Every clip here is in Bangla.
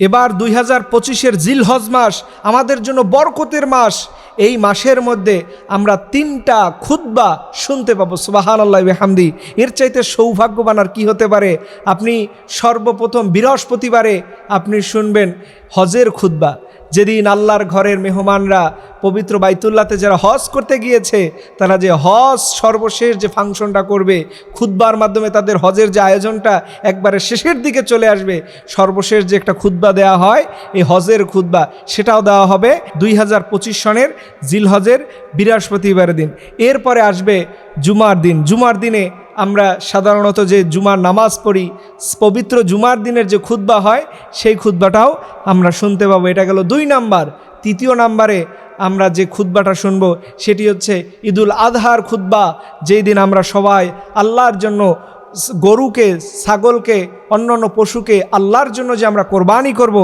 এবার দুই হাজার পঁচিশের জিলহজ মাস, আমাদের জন্য বরকতের মাস। এই মাসের মধ্যে আমরা তিনটা খুদ্া শুনতে পাবো সুবাহান আল্লাহ হামদি এর চাইতে সৌভাগ্যবান আর কী হতে পারে? আপনি সর্বপ্রথম বৃহস্পতিবারে আপনি শুনবেন হজের খুদ্া যেদিন আল্লাহর ঘরের মেহমানরা পবিত্র বাইতুল্লাতে যারা হজ করতে গিয়েছে, তারা যে হজ সর্বশেষ যে ফাংশনটা করবে খুদ্বার মাধ্যমে তাদের হজের যে আয়োজনটা একবারে শেষের দিকে চলে আসবে, সর্বশেষ যে একটা খুদ্া দেওয়া হয়, এই হজের খুদ্া সেটাও দেওয়া হবে দুই হাজার পঁচিশ সনের জিল হজের বৃহস্পতিবার দিন। এরপরে আসবে জুমার দিন। জুমার দিনে আমরা সাধারণত যে জুমার নামাজ পড়ি, পবিত্র জুমার দিনের যে খুদ্া হয়, সেই খুদ্বাটাও আমরা শুনতে পাবো। এটা গেল দুই নাম্বার। তৃতীয় নাম্বারে আমরা যে খুদ্বাটা শুনব, সেটি হচ্ছে ঈদুল আজহার খুদ্া যেই দিন আমরা সবাই আল্লাহর জন্য গরুকে, ছাগলকে, অন্যান্য পশুকে আল্লাহর জন্য যে আমরা কোরবানি করব,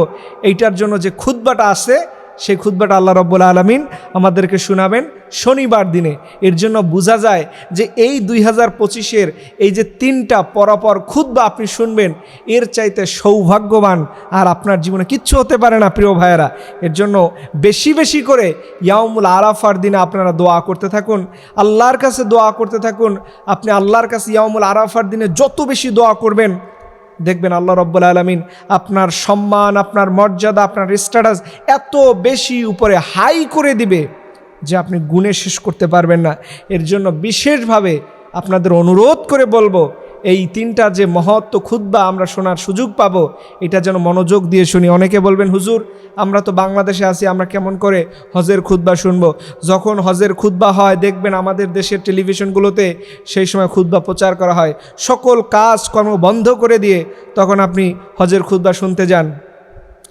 এইটার জন্য যে খুদ্বাটা আছে সেই খুদ্বাটা আল্লাহ রব্বুল আলমিন আমাদেরকে শোনাবেন শনিবার দিনে। এর জন্য বোঝা যায় যে এই দুই হাজার পঁচিশের এই যে তিনটা পরপর খুদ্া আপনি শুনবেন, এর চাইতে সৌভাগ্যবান আর আপনার জীবনে কিচ্ছু হতে পারে না, প্রিয় ভাইয়েরা। এর জন্য বেশি বেশি করে ইয়ামুল আরাফার দিনে আপনারা দোয়া করতে থাকুন, আল্লাহর কাছে দোয়া করতে থাকুন। আপনি আল্লাহর কাছে ইয়ামুল আরাফার দিনে যত বেশি দোয়া করবেন দেখবেন আল্লাহ রব্বুল আলমিন আপনার সম্মান, আপনার মর্যাদা, আপনার স্ট্যাটাস এত বেশি উপরে হাই করে দিবে যে আপনি গুণে শেষ করতে পারবেন না। এর জন্য বিশেষভাবে আপনাদের অনুরোধ করে বলব এই তিনটা যে মহত্ব খুদ্া আমরা শোনার সুযোগ পাবো, এটা যেন মনোযোগ দিয়ে শুনি। অনেকে বলবেন, হুজুর, আমরা তো বাংলাদেশে আছি, আমরা কেমন করে হজের খুদ্া শুনব? যখন হজের খুদ্া হয়, দেখবেন আমাদের দেশের টেলিভিশনগুলোতে সেই সময় খুদ্া প্রচার করা হয়। সকল কাজ কর্ম বন্ধ করে দিয়ে তখন আপনি হজের খুদ্া শুনতে যান।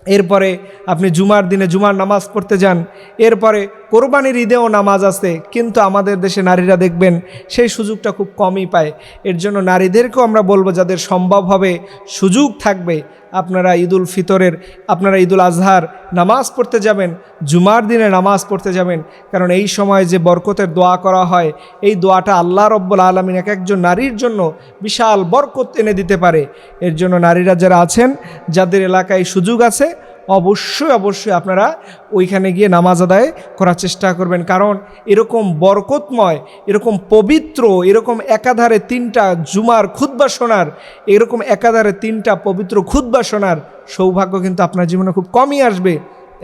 এরপরে আপনি জুমার দিনে জুমার নামাজ পড়তে যান। এরপরে কোরবানির ঈদেও নামাজ আছে, কিন্তু আমাদের দেশে নারীরা দেখবেন সেই সুযোগটা খুব কমই পায়। এর জন্য নারীদেরকেও আমরা বলব যাদের সম্ভব হবে, সুযোগ থাকবে, আপনারা ঈদুল ফিতরের, আপনারা ঈদুল আজহার নামাজ পড়তে যাবেন, জুমার দিনে নামাজ পড়তে যাবেন, কারণ এই সময় যে বরকতের দোয়া করা হয়, এই দোয়াটা আল্লাহ রব্বুল আলমিন এক একজন নারীর জন্য বিশাল বরকত এনে দিতে পারে। এর জন্য নারীরা যারা আছেন, যাদের এলাকায় সুযোগ আছে অবশ্যই অবশ্যই আপনারা ওইখানে গিয়ে নামাজ আদায় করার চেষ্টা করবেন। কারণ এরকম বরকতময়, এরকম পবিত্র, এরকম একাধারে তিনটা জুমার খুদ্া শোনার, এরকম একাধারে তিনটা পবিত্র খুদ্া শোনার সৌভাগ্য কিন্তু আপনার জীবনে খুব কমই আসবে।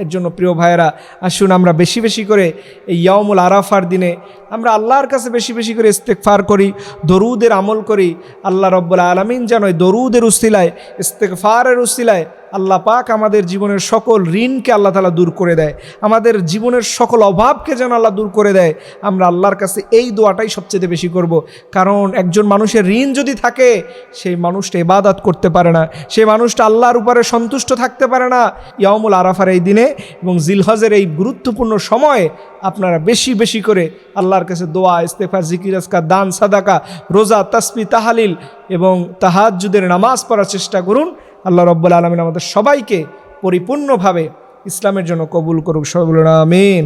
এর জন্য প্রিয় ভাইয়েরা, আসুন আমরা বেশি বেশি করে এই ইয়ামুল আরাফার দিনে আমরা আল্লাহর কাছে বেশি বেশি করে ইস্তেকফার করি, দরুদের আমল করি। আল্লাহ রব্বুল্লা আলমিন যেন দরুদের উস্তিলায় ইস্তেকফারের উস্তিলায় আল্লাহ পাক আমাদের জীবনের সকল ঋণকে আল্লাহ তালা দূর করে দেয়। আমাদের জীবনের সকল অভাবকে যেন আল্লাহ দূর করে দেয়। আমরা আল্লাহর কাছে এই দোয়াটাই সবচেয়ে বেশি করব। কারণ একজন মানুষের ঋণ যদি থাকে, সেই মানুষটা ইবাদাত করতে পারে না। সেই মানুষটা আল্লাহর উপরে সন্তুষ্ট থাকতে পারে না। ইয়ামুল আরাফার এই দিনে এবং জিলহজের এই গুরুত্বপূর্ণ সময়ে আপনারা বেশি বেশি করে আল্লাহর কাছে দোয়া ইস্তেফা জিকির আজকা দান, সাদাকা, রোজা, তসবি, তাহালিল এবং তাহাজুদের নামাজ পড়ার চেষ্টা করুন। আল্লাহ রব্বুল আলমিন আমাদের সবাইকে পরিপূর্ণভাবে ইসলামের জন্য কবুল করুক। সবগুলো আমিন।